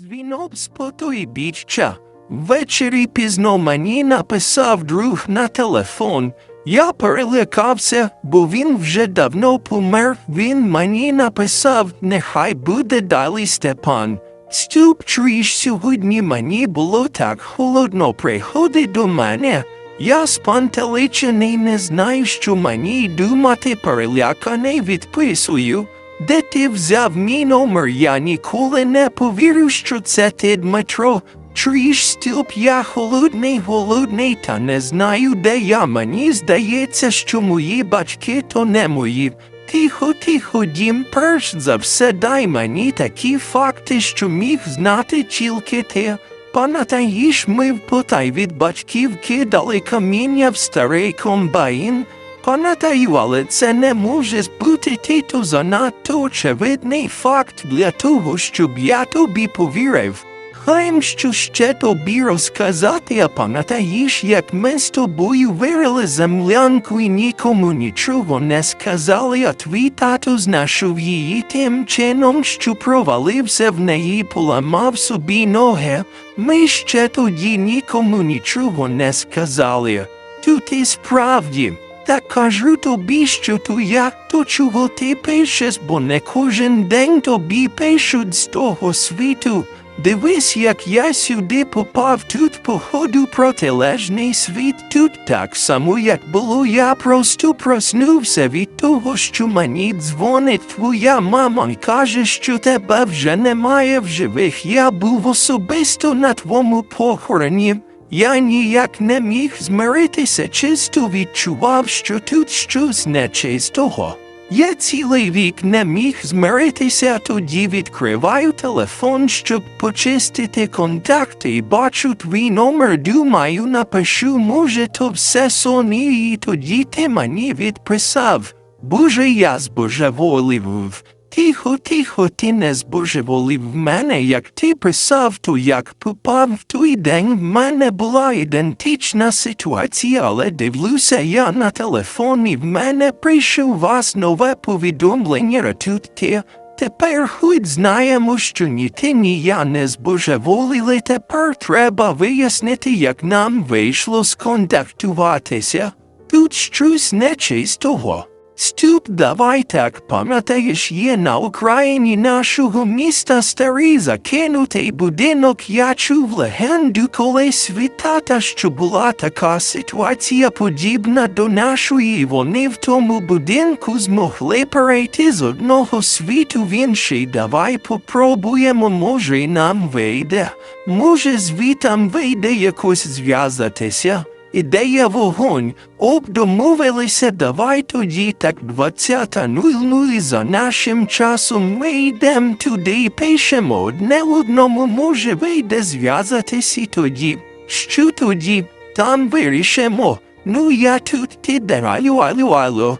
Дзвінок з потої біччя. Ввечері пізно мені написав друг на телефон. Я перелякався, бо він вже давно помер. Він мені написав, нехай буде далі Степан. Стюп чуєш сьогодні мені було так холодно приходи до мене. Я спантеличений не знаю, що мені думати переляканий відписую. Де ти взяв мій номер? Я ніколи не повірю, що це ти, Дмитро. Чуєш, стілп, я холодний, голодний, та не знаю, де я. Мені здається, що мої батьки то не мої. Тихо, тихо, дім, перш за все дай мені такі факти, що міг знати тільки ти. Пам'ятаєш, ми в потай від батьків кидали каміння в старий комбайн. Пам'ятаю, але це не може бути ти то занадто очевидний факт для того, щоб я тобі повірив. Хаєм, що ще тобі розказати, а пам'ятаєш, як ми з тобою вирили землянку і нікому нічого не сказали, а твій тато знайшов її тим чином, що провалився в неї, поламав собі ноги. Ми ще тоді нікому нічого не сказали. Тут і справді. Та кажу тобі, що то я, то чого ти пишеш, бо не кожен день тобі пишуть з того світу. Дивись, як я сюди попав тут походу протилежний світ тут так само, як було, я просто проснувся від того, що мені дзвонить твоя мама і каже, що тебе вже немає в живих. Я був особисто на твоєму похороні. Я ніяк не міг змиритися, чисто відчував, що тут щось нечистого. Я цілий вік не міг змиритися, тоді відкриваю телефон, щоб почистити контакти і бачу твій номер, думаю, напишу, може, то все сон і тоді ти мені відписав. Боже, я збожеволів. Тихо, тихо, ти не збожеволів в мене, як ти писав, то як попав в той день в мене була ідентична ситуація, але дивлюся я на телефон і в мене прийшов вас нове повідомлення, ти. Тепер хоч знаємо, що ні ти, ні я не збожеволіли, тепер треба вияснити, як нам вийшло сконтактуватися. Тут щось нечистого. Стюп, давай так пам'ятаєш, є на Україні нашого міста старий закинутий будинок. Я чув легенду колись від що була така ситуація подібна до нашої, вони в тому будинку змогли перейти з одного світу в інший. Давай попробуємо, може, і нам вийде. Може, звітам вийде якось зв'язатися. Ідея вогонь. Об домовилися, давай тоді так 20.00 і за нашим часом ми йдемо туди і пишемо одне одному, може вийде зв'язатись і тоді. Що тоді? Там вирішимо. Ну я тут ти дераю алю алю.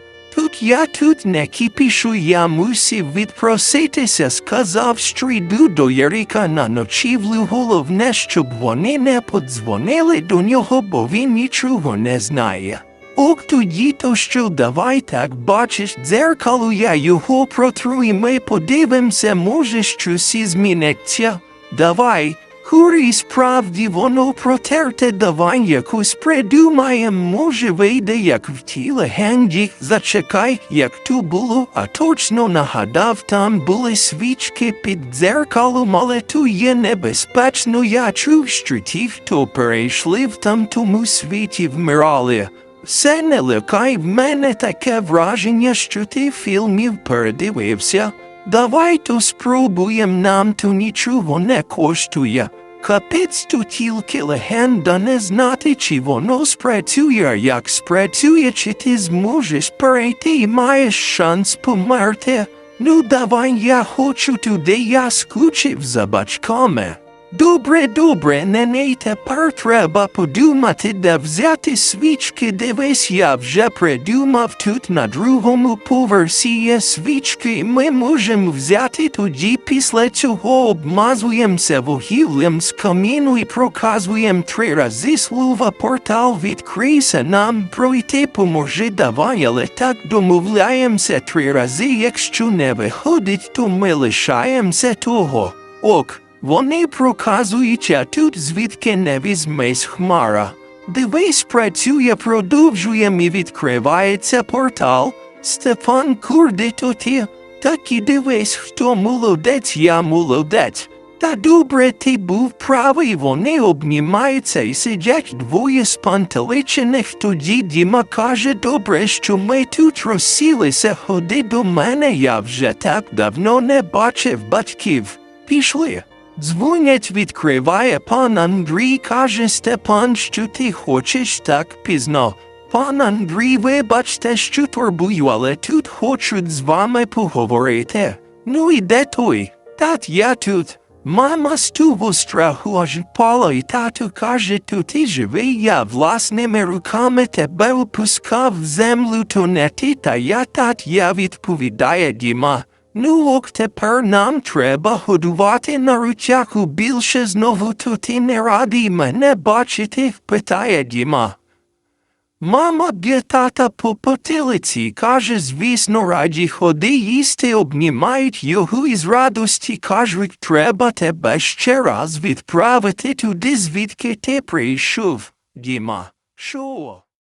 Я тут не кипішу, я мусив відпроситися, сказав, що до Ярика на ночівлю. Головне, щоб вони не подзвонили до нього, бо він нічого не знає. Ок тоді то що давай так бачиш дзеркало, я його протру і ми подивимося, може щось зміниться. Давай. Хурі справді воно протерте давай якусь придумаєм, може вийде, як в тій легенді. Зачекай, як ту було, а точно нагадав, там були свічки під дзеркалом, але ту є небезпечно. Я чув, що ті, хто перейшли в тамтому світі, вмирали. Все не лякай в мене таке враження, що ти фільмів передивився. Давай спробуємо спробуєм нам то нічого не коштує. Капець то тільки легенда не знати, чи воно спрацює, як спрацює, чи ти зможеш перейти і маєш шанс померти. Ну давай я хочу туди, я скучив за батьками. Добре, добре, не не тепер треба подумати, де взяти свічки. Дивись, я вже придумав тут на другому поверсі є свічки, ми можемо взяти тоді після цього обмазуємося вугіллям з каміну і проказуємо три рази слово портал відкрийся нам пройти поможи давай, але так домовляємося три рази, якщо не виходить, то ми лишаємося того. Ок. Вони проказують, тут звідки не візьмесь хмара. Дивись, працює, продовжує і відкривається портал. Степан курди тут є. Так і дивись, хто молодець, я молодець. Та добре ти був правий, вони обнімаються і сидять двоє спантеличених. Тоді Діма каже, добре, що ми тут розсілися, ходи до мене, я вже так давно не бачив батьків. Пішли. Дзвонять, відкриває пан Андрій, каже Степан, що ти хочеш так пізно. Пан Андрій, вибачте, що турбую, але тут хочуть з вами поговорити. Ну і де той? Тат я тут. Мама з страху аж впала, і тато каже, то ти живий, я власними руками тебе опускав в землю, то не ти, та я тат, я відповідає Діма. Ну ок, тепер нам треба годувати на ручаку більше знову, то ти не радий мене бачити, питає Діма. Мама б'є по потилиці, каже, звісно, раді ходи їсти, обнімають його із радості, кажуть, треба тебе ще раз відправити туди, звідки ти прийшов. Діма, що?